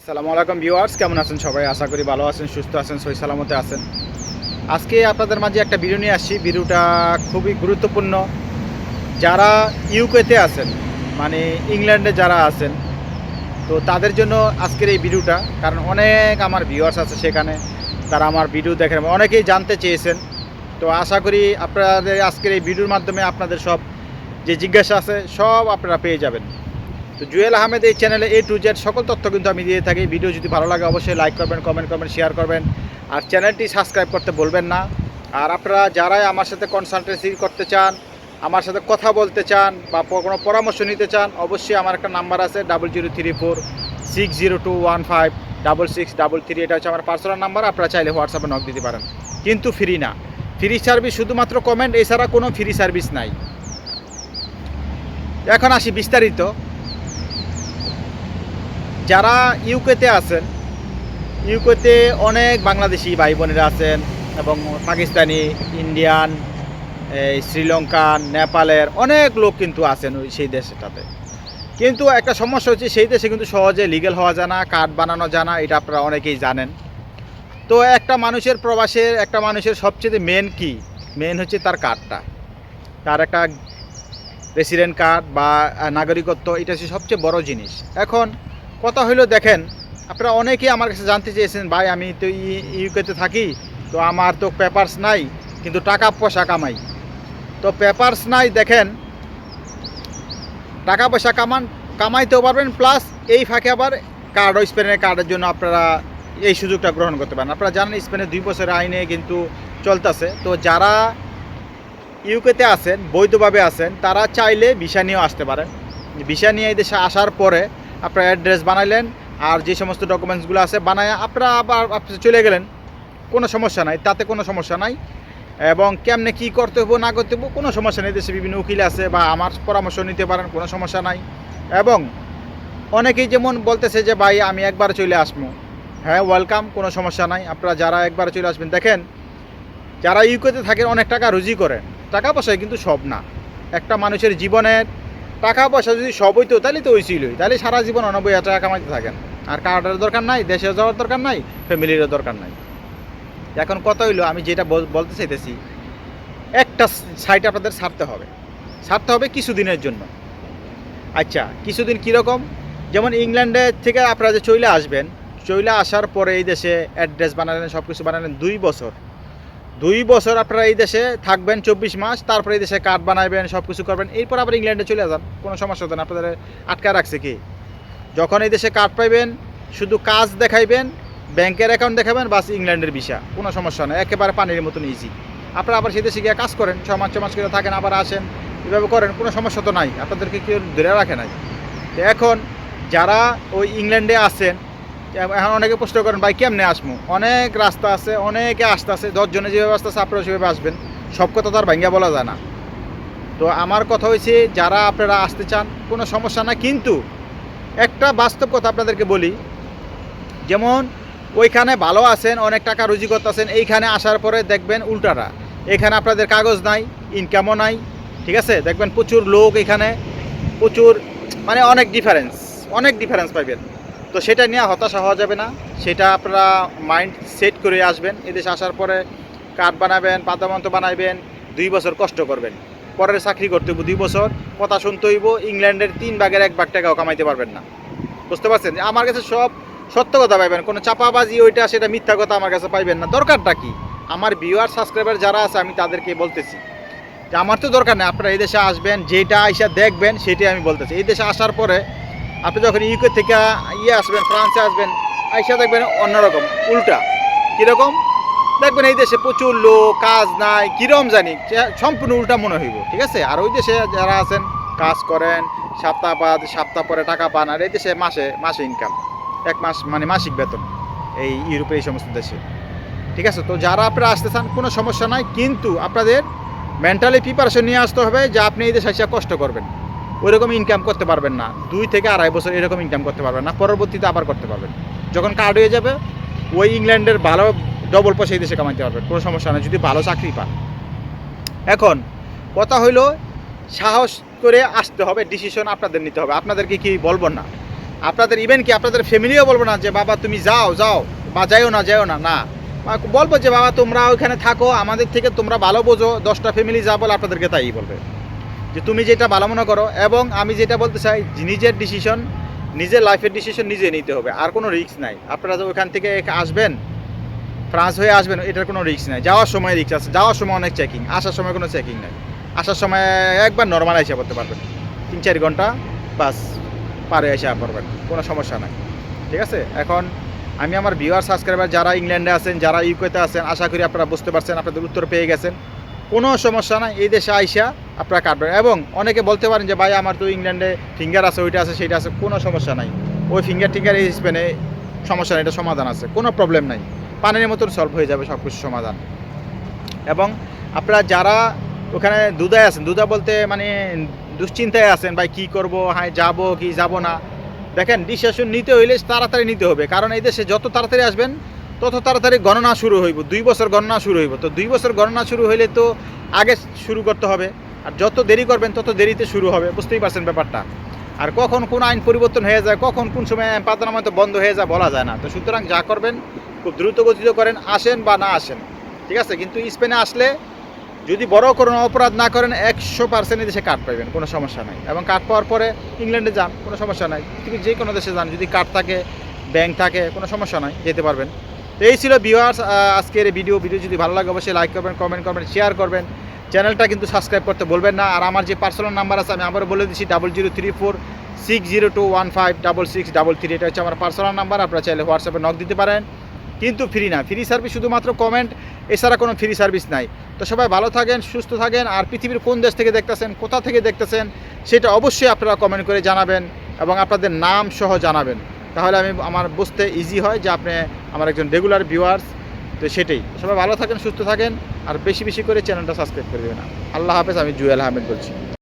আসসালামু আলাইকুম ভিউয়ার্স, কেমন আছেন সবাই? আশা করি ভালো আছেন, সুস্থ আছেন, সই সালামতে আছেন। আজকে আপনাদের মাঝে একটা ভিডিও নিয়ে আসছি। ভিডিওটা খুবই গুরুত্বপূর্ণ। যারা ইউকেতে আছেন মানে ইংল্যান্ডে যারা আছেন, তো তাদের জন্য আজকের এই ভিডিওটা, কারণ অনেক আমার ভিউয়ার্স আছে সেখানে, তারা আমার ভিডিও দেখেন অনেকেই জানতে চেয়েছেন। তো আশা করি আপনাদের আজকের এই ভিডিওর মাধ্যমে আপনাদের সব যে জিজ্ঞাসা আছে, সব আপনারা পেয়ে যাবেন। তো জুয়েল আহমেদ এই চ্যানেলে এ টু জেড সকল তথ্য কিন্তু আমি দিয়ে থাকি। ভিডিও যদি ভালো লাগে অবশ্যই লাইক করবেন কমেন্ট করবেন শেয়ার করবেন। আর চ্যানেলটি সাবস্ক্রাইব করতে বলবেন না। আর আপনারা যারাই আমার সাথে কনসালটেন্সি করতে চান, আমার সাথে কথা বলতে চান বা কোনো পরামর্শ নিতে চান, অবশ্যই আমার একটা নাম্বার আছে double zero three four six zero two one five double six double three এটা হচ্ছে আমার পার্সোনাল নাম্বার আপনারা চাইলে হোয়াটসঅ্যাপে নক দিতে পারেন। কিন্তু ফ্রি না। ফ্রি সার্ভিস শুধুমাত্র কমেন্ট এছাড়া কোনো ফ্রি সার্ভিস নাই। এখন আসি বিস্তারিত। যারা ইউকেতে আছেন, ইউকেতে অনেক বাংলাদেশি ভাই বোনেরা আছেন এবং পাকিস্তানি, ইন্ডিয়ান, এই শ্রীলঙ্কান, নেপালের অনেক লোক কিন্তু আছেন ওই সেই দেশটাতে। কিন্তু একটা সমস্যা হচ্ছে সেই দেশে কিন্তু সহজে লিগেল হওয়া যায় না কার্ড বানানো যায় না, এটা আপনারা অনেকেই জানেন। তো একটা মানুষের প্রবাসের, একটা মানুষের সবচেয়ে মেন কি? মেন হচ্ছে তার কার্ডটা তার একটা রেসিডেন্ট কার্ড বা নাগরিকত্ব, এটা হচ্ছে সবচেয়ে বড় জিনিস। এখন কথা হইল, দেখেন, আপনারা অনেকেই আমার কাছে জানতে চেয়েছেন, ভাই, আমি তো ইউকেতে থাকি, তো আমার তো পেপারস নাই, কিন্তু টাকা পয়সা কামাই। তো পেপারস নাই, দেখেন, টাকা পয়সা কামান, কামাইতেও পারবেন প্লাস এই ফাঁকে আবার কার্ড স্পেনের কার্ডের জন্য আপনারা এই সুযোগটা গ্রহণ করতে পারেন। আপনারা জানেন স্পেনের দুই বছরের আইনে কিন্তু চলতেছে। তো যারা ইউকেতে আছেন, বৈধভাবে আছেন, তারা চাইলে ভিসা নিয়েও আসতে পারেন। ভিসা নিয়ে এই দেশে আসার পরে আপনারা অ্যাড্রেস বানাইলেন আর যে সমস্ত ডকুমেন্টসগুলো আছে বানায় আপনারা আবার আপনি চলে গেলেন। কোনো সমস্যা নাই, তাতে কোনো সমস্যা নাই। এবং কেমনে কি করতে হব না করতে হব কোনো সমস্যা নেই। দেশে বিভিন্ন উকিল আছে বা আমার পরামর্শ নিতে পারেন, কোনো সমস্যা নাই। এবং অনেকেই যেমন বলতেছে যে, ভাই, আমি একবার চলে আসব। হ্যাঁ ওয়েলকাম কোনো সমস্যা নাই। আপনারা যারা একবার চলে আসবেন, দেখেন, যারা ইউকেতে থাকেন, অনেক টাকা রুজি করেন। টাকা পয়সায় কিন্তু সব না। একটা মানুষের জীবনের টাকা পয়সা যদি সব হইতো, তাহলে তো হয়েছিলই তাহলে সারা জীবন অনব্বই হাজার টাকা কামাইতে থাকেন। আর কার্ডের দরকার নাই, দেশে যাওয়ার দরকার নাই, ফ্যামিলিরও দরকার নাই। এখন কথা হইল, আমি যেটা বল- বলতে চাইতেছি, একটা সাইট আপনাদের ছাড়তে হবে। ছাড়তে হবে কিছুদিনের জন্য। আচ্ছা কিছুদিন কীরকম? যেমন ইংল্যান্ডে থেকে আপনারা যে চইলে আসবেন, চইলে আসার পরে এই দেশে অ্যাড্রেস বানালেন সব কিছু বানালেন দুই বছর। দুই বছর আপনারা এই দেশে থাকবেন চব্বিশ মাস, তারপরে এই দেশে কার্ড বানাবেন সব কিছু করবেন, এরপর আবার ইংল্যান্ডে চলে যান। কোনো সমস্যা হতো না, আপনাদের আটকায় রাখছে কি? যখন এই দেশে কার্ড পাইবেন, শুধু কাজ দেখাইবেন, ব্যাংকের অ্যাকাউন্ট দেখাবেন, বাস ইংল্যান্ডের ভিসা, কোনো সমস্যা নেই, একেবারে পানির মতন ইজি আপনারা আবার সেই দেশে গিয়ে কাজ করেন ছ মাস ছ মাস করে থাকেন, আবার আসেন, এভাবে করেন, কোনো সমস্যা তো নাই, আপনাদেরকে কেউ ধরে রাখে নাই। এখন যারা ওই ইংল্যান্ডে আছেন এখন অনেকে প্রশ্ন করেন, ভাই, কেমনে আসব অনেক রাস্তা আছে, অনেকে আসতে আছে দশজনে যেভাবে আসতেছে আপনারা সেভাবে আসবেন। সব কথা তো আর ভাঙ্গিয়া বলা যায় না। তো আমার কথা হয়েছে যারা আপনারা আসতে চান, কোনো সমস্যা না কিন্তু একটা বাস্তব কথা আপনাদেরকে বলি, যেমন ওইখানে ভালো আছেন, অনেক টাকা রুজি করতেছেন, এইখানে আসার পরে দেখবেন উল্টাটা এখানে আপনাদের কাগজ নাই ইনকামও নাই, ঠিক আছে? দেখবেন প্রচুর লোক এখানে, প্রচুর মানে অনেক ডিফারেন্স অনেক ডিফারেন্স পাইবেন। তো সেটা নিয়ে হতাশা হওয়া যাবে না। সেটা আপনারা মাইন্ড সেট করে আসবেন। এদেশে আসার পরে কার্ড বানাবেন পাতামন্ত বানাইবেন, দুই বছর কষ্ট করবেন। পরের চাকরি করতে হইব দুই বছর। কথা শুনতে হইব, ইংল্যান্ডের তিন ভাগের এক ভাগ টাকাও কামাইতে পারবেন না। বুঝতে পারছেন? আমার কাছে সব সত্য কথা পাইবেন। কোনো চাপাবাজি ওইটা সেটা মিথ্যা কথা আমার কাছে পাইবেন না। দরকারটা কি? আমার ভিউয়ার সাবস্ক্রাইবার যারা আছে, আমি তাদেরকে বলতেছি যে আমার তো দরকার নেই। আপনারা এই দেশে আসবেন, যেটা আইসা দেখবেন, সেটাই আমি বলতেছি। এই দেশে আসার পরে আপনি যখন ইউকে থেকে ইয়ে আসবেন ফ্রান্সে আসবেন, আইসা দেখবেন অন্যরকম, উল্টা। কীরকম? দেখবেন এই দেশে প্রচুর লোক, কাজ নাই, কিরম জানি সম্পূর্ণ উল্টা মনে হইব, ঠিক আছে? আর ওই দেশে যারা আছেন, কাজ করেন সপ্তাহ বাদ সপ্তাহ পরে টাকা পান, আর এই দেশে মাসে মাসে ইনকাম এক মাস মানে মাসিক বেতন, এই ইউরোপের এই সমস্ত দেশে। ঠিক আছে? তো যারা আপনারা আসতে চান, কোনো সমস্যা নাই, কিন্তু আপনাদের মেন্টালি প্রিপারেশন নিয়ে আসতে হবে যে আপনি এই দেশে এসে কষ্ট করবেন। ওইরকম ইনকাম করতে পারবেন না। দুই থেকে আড়াই বছর এরকম ইনকাম করতে পারবেন না, পরবর্তীতে আবার করতে পারবেন। যখন কার্ড হয়ে যাবে, ওই ইংল্যান্ডের ভালো ডবল পয়সা এই দেশে কামাইতে পারবেন, কোনো সমস্যা নেই, যদি ভালো চাকরি পান। এখন, কথা হইল, সাহস করে আসতে হবে ডিসিশন আপনাদের নিতে হবে। আপনাদেরকে কি বলব না? আপনাদের ইভেন কি আপনাদের ফ্যামিলিও বলব না যে, বাবা, তুমি যাও যাও, বা যাইও না যাইও না। না। বলব যে, বাবা, তোমরা ওইখানে থাকো, আমাদের থেকে তোমরা ভালো বোঝো, দশটা ফ্যামিলি যা বলে, আপনাদেরকে তাই বলবে। যে তুমি যেটা ভালো মনে করো, এবং আমি যেটা বলতে চাই, নিজের ডিসিশন নিজের লাইফের ডিসিশন নিজে নিতে হবে, আর কোনো রিস্ক নাই। আপনারা যে ওইখান থেকে আসবেন ফ্রান্স হয়ে আসবেন, এটার কোনো রিস্ক নাই। যাওয়ার সময় রিস্ক আছে, যাওয়ার সময় অনেক চেকিং আসার সময় কোনো চেকিং নাই। আসার সময় একবার নর্মাল এসে পড়তে পারবেন। তিন, চার ঘণ্টা, বাস, পারে এসে পারবেন কোনো সমস্যা নাই। ঠিক আছে? এখন আমি আমার ভিউয়ার সাবস্ক্রাইবার যারা ইংল্যান্ডে আছেন, যারা ইউকেতে আছেন, আশা করি আপনারা বুঝতে পারছেন, আপনাদের উত্তর পেয়ে গেছেন। কোনো সমস্যা নাই, এই দেশে আইসা আপনারা কাটবেন। এবং অনেকে বলতে পারেন যে, ভাই, আমার তো ইংল্যান্ডে ফিঙ্গার আছে, ওইটা আছে, সেইটা আছে। কোনো সমস্যা নাই। ওই ফিঙ্গার টিঙ্গার এই স্পেনে সমস্যা নেই, এটা সমাধান আছে, কোনো প্রবলেম নাই। পানির মতন সলভ হয়ে যাবে সব কিছু সমাধান। এবং আপনারা যারা ওখানে দুধায় আছেন, দুধা বলতে মানে দুশ্চিন্তায় আছেন, ভাই, কী করব? হ্যাঁ যাব কি, যাব না। দেখেন ডিসিশন নিতে হইলে তাড়াতাড়ি নিতে হবে। কারণ এই দেশে যত তাড়াতাড়ি আসবেন তত তাড়াতাড়ি গণনা শুরু হইব, দুই বছর গণনা শুরু হইব। তো দুই বছর গণনা শুরু হইলে তো আগে শুরু করতে হবে, আর যত দেরি করবেন তত দেরিতে শুরু হবে, বুঝতেই পারছেন ব্যাপারটা। আর কখন কোন আইন পরিবর্তন হয়ে যায়, কখন কোন সময় পাতানামা তো বন্ধ হয়ে যায় বলা যায় না। তো সুতরাং যা করবেন, খুব দ্রুত গতিতে করেন, আসেন বা না আসেন। ঠিক আছে? কিন্তু স্পেনে আসলে যদি বড় কোনো অপরাধ না করেন, একশো পার্সেন্ট দেশে কার্ড পাইবেন, কোনো সমস্যা নাই। এবং কার্ড পাওয়ার পরে ইংল্যান্ডে যান, কোনো সমস্যা নাই। পৃথিবীর যে কোনো দেশে যান, যদি কার্ড থাকে, ব্যাংক থাকে, কোনো সমস্যা নাই, যেতে পারবেন। তো এই ছিল ভিউয়ার্স আজকের ভিডিও ভিডিও যদি ভালো লাগে, অবশ্যই লাইক করবেন কমেন্ট করবেন শেয়ার করবেন। চ্যানেলটা কিন্তু সাবস্ক্রাইব করতে বলবেন না। আর আমার যে পার্সোনাল নাম্বার আছে, আমি আবারও বলে দিচ্ছি double zero three four six zero two one five double six double three এটা হচ্ছে আমার পার্সোনাল নাম্বার আপনারা চাইলে হোয়াটসঅ্যাপে নক দিতে পারেন। কিন্তু ফ্রি না। ফ্রি সার্ভিস শুধুমাত্র কমেন্ট এছাড়া কোনো ফ্রি সার্ভিস নাই। তো সবাই ভালো থাকেন, সুস্থ থাকেন। আর পৃথিবীর কোন দেশ থেকে দেখতেছেন, কোথা থেকে দেখতেছেন, সেটা অবশ্যই আপনারা কমেন্ট করে জানাবেন এবং আপনাদের নাম সহ জানাবেন। তাহলে আমি, আমার বুঝতে ইজি হয় যে আপনি আমার একজন রেগুলার ভিউয়ার্স তো সেটাই। সবাই ভালো থাকেন, সুস্থ থাকেন, আর বেশি বেশি করে চ্যানেলটা সাবস্ক্রাইব করে দেবেন। আল্লাহ হাফেজ, আমি জুয়েল আহমেদ বলছি।